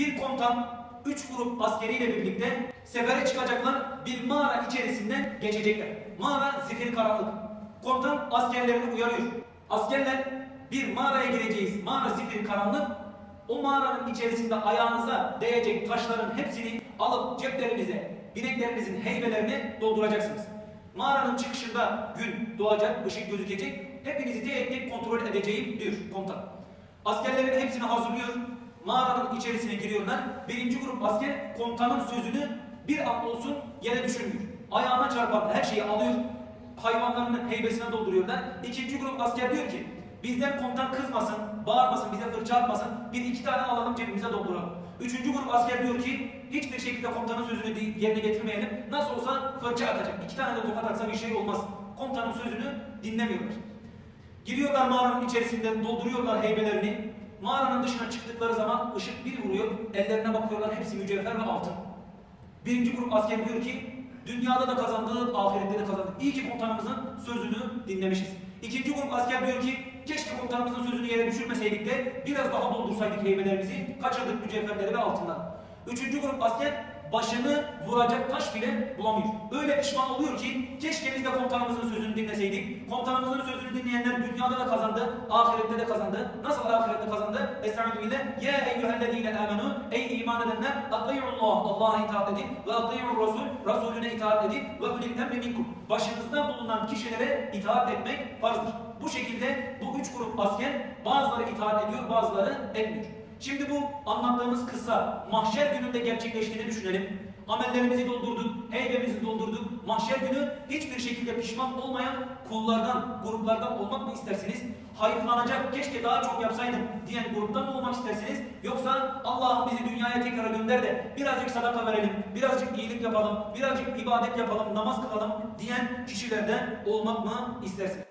Bir komutan 3 grup askeriyle birlikte sefere çıkacaklar. Bir mağara içerisinden geçecekler. Mağara zifiri karanlık. Komutan askerlerini uyarıyor. Askerler bir mağaraya gireceğiz. Mağara zifiri karanlık. O mağaranın içerisinde ayağınıza değecek taşların hepsini alıp ceplerinize, bineklerinizin heybelerini dolduracaksınız. Mağaranın çıkışında gün doğacak, ışık gözükecek. Hepinizi tek tek kontrol edeceğim diyor komutan. Askerlerin hepsini hazırlıyor. Mağaranın içerisine giriyorlar. Birinci grup asker komutanın sözünü bir an olsun yere düşürmüyor. Ayağına çarpan her şeyi alıyor. Hayvanlarının heybesine dolduruyorlar. İkinci grup asker diyor ki bizden komutan kızmasın, bağırmasın, bize fırça atmasın. Bir iki tane alalım cebimize dolduralım. Üçüncü grup asker diyor ki hiçbir şekilde komutanın sözünü yerine getirmeyelim. Nasıl olsa fırça atacak. İki tane de tokat atsa bir şey olmaz. Komutanın sözünü dinlemiyorlar. Giriyorlar mağaranın içerisinden dolduruyorlar heybelerini. Mağaranın dışına çıktıkları zaman ışık bir vuruyor. Ellerine bakıyorlar hepsi mücevher ve altın. Birinci grup asker diyor ki dünyada da kazandık, ahirette de kazandık. İyi ki komutanımızın sözünü dinlemişiz. İkinci grup asker diyor ki keşke komutanımızın sözünü yere düşürmeseydik de biraz daha doldursaydık heybelerimizi, kaçırdık mücevherleri ve altınları. Üçüncü grup asker başını vuracak taş bile bulamıyor. Öyle pişman oluyor ki keşke biz de komutanımızın sözünü dinleseydik. Komutanımızın sözünü dinleyenler dünyada da kazandı, ahirette de kazandı. Nasıl ahirette kazandı? Estaizu billah. Ya eyyühellezine amenu. Ey iman edenler. Atlayullah. Allah'a itaat edin. Ve atlayur Resul. Resulüne itaat edin. Ve ulil emri minkum. Başınızda bulunan kişilere itaat etmek farzdır. Bu şekilde bu üç grup asker bazıları itaat ediyor, bazıları etmiyor. Şimdi bu anlattığımız kısa mahşer gününde gerçekleştiğini düşünelim. Amellerimizi doldurduk, heybemizi doldurduk. Mahşer günü hiçbir şekilde pişman olmayan kullardan, gruplardan olmak mı istersiniz? Hayıflanacak, keşke daha çok yapsaydım diyen gruptan mı olmak istersiniz? Yoksa Allah'ım bizi dünyaya tekrar gönder de birazcık sadaka verelim, birazcık iyilik yapalım, birazcık ibadet yapalım, namaz kılalım diyen kişilerden olmak mı istersiniz?